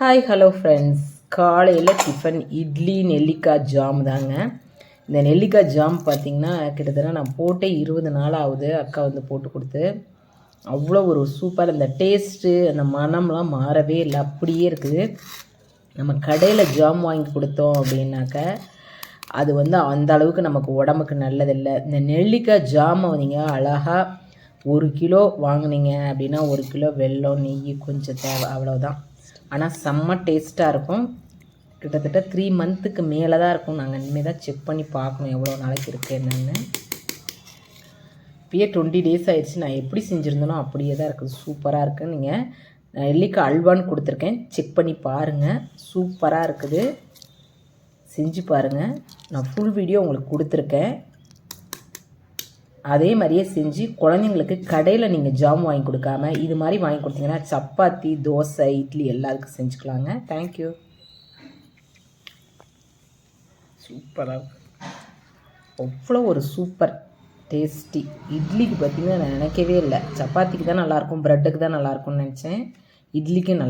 Hi hello friends காலையில் tiffin idli நெல்லிக்காய் jam தாங்க. இந்த நெல்லிக்காய் ஜாம் பார்த்திங்கன்னா கிட்டத்தட்ட நான் போட்டே இருபது நாள் ஆகுது அக்கா வந்து போட்டு கொடுத்து அவ்வளோ ஒரு சூப்பர் அந்த டேஸ்ட்டு அந்த மனம்லாம் மாறவே இல்லை. அப்படியே இருக்குது. நம்ம கடையில் ஜாம் வாங்கி கொடுத்தோம் அப்படின்னாக்க அது வந்து அந்த அளவுக்கு நமக்கு உடம்புக்கு நல்லதில்லை. இந்த நெல்லிக்காய் ஜாமை வந்தீங்க அழகாக ஒரு கிலோ வாங்கினீங்க அப்படின்னா ஒரு கிலோ வெல்லம் நெய் கொஞ்சம் தேவை. அவ்வளோதான் ஆனால் செம்ம டேஸ்ட்டாக இருக்கும். கிட்டத்தட்ட த்ரீ மந்த்துக்கு மேலே தான் இருக்கும். நாங்கள் இனிமேல் தான் செக் பண்ணி பார்க்கணும் எவ்வளோ நாளைக்கு இருக்குது என்னென்னு. இப்பயே டுவெண்ட்டி டேஸ் ஆயிடுச்சு. நான் எப்படி செஞ்சுருந்தனோ அப்படியே தான் இருக்குது. சூப்பராக இருக்குது நீங்கள் நெல்லிக்காய் அல்வான்னு கொடுத்துருக்கேன். செக் பண்ணி பாருங்கள் சூப்பராக இருக்குது. செஞ்சு பாருங்கள் நான் ஃபுல் வீடியோ உங்களுக்கு கொடுத்துருக்கேன். அதே மாதிரியே செஞ்சு குழந்தைங்களுக்கு கடையில் நீங்கள் ஜாம் வாங்கி கொடுக்காம இது மாதிரி வாங்கி கொடுத்தீங்கன்னா சப்பாத்தி தோசை இட்லி எல்லாத்துக்கும் செஞ்சுக்கலாங்க. தேங்க்யூ சூப்பராக அவ்வளோ ஒரு சூப்பர் டேஸ்டி. இட்லிக்கு பார்த்தீங்கன்னா நான் நினைக்கவே இல்லை. சப்பாத்திக்கு தான் நல்லாயிருக்கும் ப்ரெட்டுக்கு தான் நல்லாயிருக்கும்னு நினச்சேன். இட்லிக்கும் நல்லா